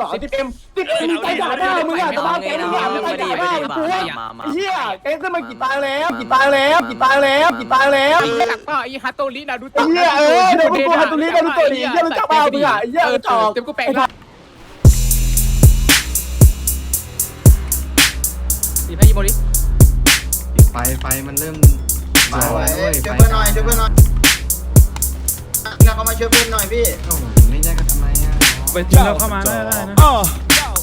หรอติดเอ็มติดเอ็มใจด่าหน้ามึงอะสภาพแกมึงอะมึงใจด่าหน้ากูอะไอ้เหี้ยแกขึ้นมากี่ตายแล้วกี่ตายแล้วกี่ตายแล้วกี่ตายแล้วไอ้จักเปล่าไอ้ฮัตโตรินาดูไอ้เหี้ยเออเดี๋ยวกูฮัตตุลีได้รู้ตัวดีเหี้ยรู้จักเปล่ามึงอะไอ้เหี้ยรู้จักเต็มกูแปลงแล้วดีพายิโมริไฟไฟมันเริ่มมาร้อไว้นแล้วเว้ยช่วยไฟเพื่อนหน่อยช่วยเพื่อนหน่อยงานเข้ามาช่วยเพื่อนหน่อยพี่ ไปจริงแล้วเข้ามาได้ได้นะอ่า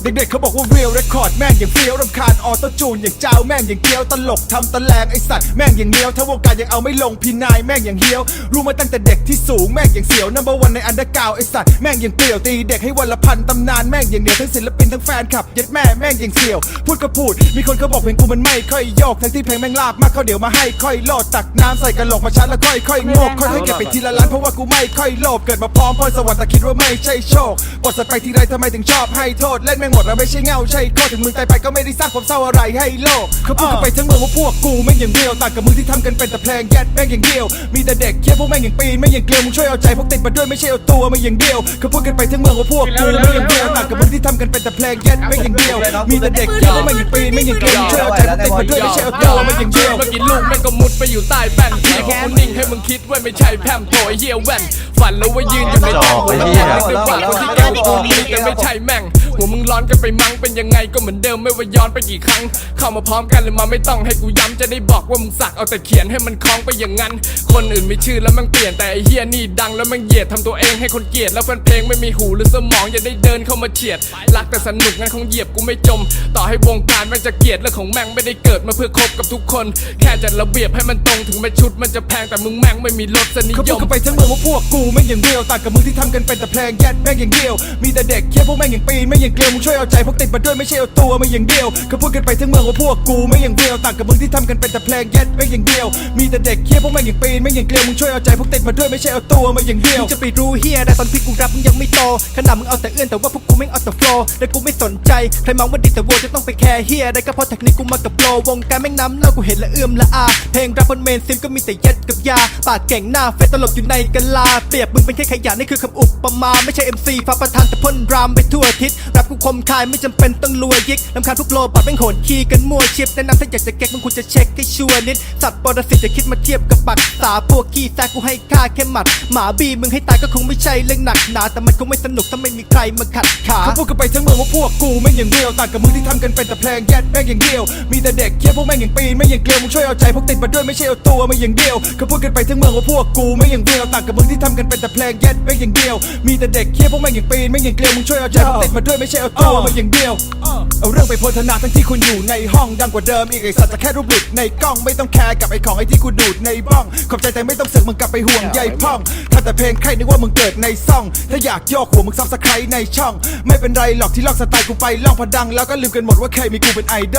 เด็กๆเขาบอกว่าเรียลเรคคอร์ดแม่งอย่างเฟี้ยวรำคาญออโต้จูนอย่างเจ้าแม่งอย่างเกี้ยวตลกทำตะแลงไอสัตว์แม่งอย่างเลี้ยวถ้าวงการยังเอาไม่ลงพี่นายแม่งอย่างเฮี้ยว รู้มาตั้งแต่เด็กที่สูงแม่งอย่างเสียวนัมเบอร์วันในอันเดอร์กาวไอสัตว์แม่งอย่างเปลี่ยวตีเด็กให้วันละพันตำนานแม่งอย่างเหนียวทั้งศิลปินทั้งแฟนคลับเย็ดแม่แม่งอย่างเสี่ยว พูดก็พูด มีคนเขาบอกเพลงกูมันไม่ค่อยโยกทั้งที่เพลงแม่งลาบมากเขาเดี๋ยวมาให้ค่อยโลดตักน้ำใส่กระโหลกมาชัดแล้วค่อยค่อยๆโงกค่อยๆเก็บไปทีละล้านเพราะว่ากูไม่ค่อยโลภเกิดมาพร้อมพรสวรรค์แต่คิดว่าไม่ใช่โชคบทสัตว์ไปทีไรทำไมถึงชอบให้โทษเล่นแม่งหมดแล้วไม่ใช่เงาใช่โคตรถึงมึงตายไปก็ไม่ได้สร้างความเศร้าอะไรให้โลกเขาพูดกันไปทั้งเมืองว่าพวกกูแม่งอย่างเดียวต่างกับมึงที่ทำกันเป็นแต่เพลงแยดแม่งอย่างเดียว มีแต่เด็กเคี้ยวพวกแม่งอย่างปีนแม่งอย่างเกลียวมึงช่วยเอาใจพวกติดมาด้วยไม่ใช่เอาตัวมาอย่างเดียวเขาพูดกันไปทั้งเมืองว่าพวกกูแม่งอย่างเดียวต่างกับมึงที่ทำกันเป็นแต่เพลงแยดแม่งอย่างเดียว มีแต่เด็กเคี้ยวพวกแม่งอย่างปีนแม่งอย่างเกลียวมึงช่วยเอาใจพวกติดมาด้วยไม่ใช่เอาตัวมาอย่างเดียวเมื่อกี้ลูกแม่งก็มุดไปอยู่ใต้แป้นพี่พวกกูนิ่งให้มึงคิดว่าไม่ใช่แพมโถไอ้เหี้ยแว่นฝันแล้วว่ายืนอยู่ในกองหัวแล้วแม่งเป็นกว่าคนที่แกล้งกูมีแต่ ไม่ใช่แม่ง หัวมึงร้อนกันไปมั้งเป็นยังไงก็เหมือนเดิมไม่ว่าย้อนไปกี่ครั้ง เข้ามาพร้อมกันเลยมาไม่ต้องให้กูย้ำจะได้บอกว่ามึงสักเอาแต่เขียนให้มันคล้องไปอย่างนั้น คนอื่นไม่ชื่อแล้วแมันเปลี่ยนแต่ไอ้เฮียนี่ดังแล้วแมันเหยียดทำตัวเองให้คนเกลียดแล้วแฟนเพลงไม่มีหูหรือสมองอย่าได้เดินเข้ามาเฉียด รักแต่สนุกงั้นคงเหยียบกูไม่จม ต่อให้วงการมันจะเกลียดเรื่องของแม่งไม่ได้เกิดมาเพื่อคบกับทุกคน แค่จัดระเบียบให้มันตรงถึงแม้ชุดมันจะแพงแต่มึงแม่งไม่มีรสนิเขายพูดมกันไปทั้งเมืองว่าพวกกูแม่งอย่างเดียวต่างกับมึงที่ทำกันเป็นแต่เพลงแยดแม่งอย่างเดียว มีแต่เด็กเคี้ยพวกแม่งอย่างปีนแม่อย่างเกลียวมึงช่วยเอาใจพวกติดมาด้วยไม่ใช่เอาตัวมาอย่างเดียวเขาพูดกันไปทั้งเมืองว่าพวกกูแม่อย่างเดียวต่างกับมึงที่ทำกันเป็นแต่เพลงแยดแม่อย่างเดียว มีแต่เด็กเคี้ยพวกแม่งอย่างปีนแม่อย่างเกลียวมึงช่วยเอาใจพวกติดมาด้วยไม่ใช่เอาตัวมาอย่างเดียวจะไปรู้เฮียได้ตอนพี่กูรับมึงยังไม่โตขนาดมึงเอาแต่เอื้อนแต่ว่าพวกกูไม่งเอาแต่โฟล์และกูไม่สนใจใครมองว่าดีแต่โวจะต้องไปแคร์เฮียได้ก็เพราะเทคนิคกูมากับโปรวงการแม่งน้ำเน่ากูเห็นและเอื้อมละอาเพลงรับบนเมนซิมก็มีแต่เย็ดกับยาปากเก่งหน้าเฟซตลบอยู่ในกะลาเปรียบมึงเป็นแค่ขยะนี่คือคำอุปมาไม่ใช่ MC ฟ้าประธานแต่พ่นรามไปทั่วทิศรับกูคมคายไม่จำเป็นต้องรวยยิกลำคาญพวกโลปัดแม่งโหดขี้กันมั่วชิปแนะนำถ้าอยากจะเก๊กมึงควรจะเช็คให้ชัวร์นิด สัตว์ปรสิตจะคิดมาเทียบกับปักษาพวกขี้แซกกูให้ค่าแค่หมัด หมาบีมึงให้ตายก็คงไม่ใช่เรื่องหนักหนาแต่มันคงไม่สนุกถ้าไม่มีใครมาขัดขาเขาพูดกันไปทั้งเมืองว่าพวกกูแม่งอย่างเดียวต่างกับมึงที่ทำกันเป็นแต่เพลงแยดแม่งอย่างเดียว มีแต่เด็กเคี้ยวพวกแม่งอย่างปีนแม่งอย่างเกลียวมึงช่วยเอาใจพวกติดมาด้วยไม่ใช่เอาตัวมาอย่างเดียวเขาพูดกันไปทั้งเมืองว่าพวกกูแม่งอย่างเดียวต่างกับมึงที่ทำกันเป็นแต่เพลงแยดแม่งอย่างเดียว มีแต่เด็กเคี้ยวพวกแม่งอย่างปีนแม่งอย่างเกลียวมึงช่วยเอาใจพวกติดมาด้วยไม่ใช่เอาตัวมาอย่างเดียว เอาเรื่องไปโพธนาทั้งที่คุณอยู่ในห้องดังกว่าเดิมอีกไอสัตว์จะแค่รูปหลุดในกล้องไม่ต้องแคร์กับไอของไอที่กูดูดในบ้อง ขอบใจแต่ไม่ต้องเสือกมึงกลับไปห่วงใยพ่องถ้าแต่เพลงใครนึกว่ามึงเกิดในซ่อง ถ้าอยากโยกหัวมึงซับสไครในช่อง ไม่เป็นไรหรอกที่ลอกสไตล์กูไปล่องพอดังแล้วก็ลืมกันหมดว่าเคยมีกูเป็นไอดอล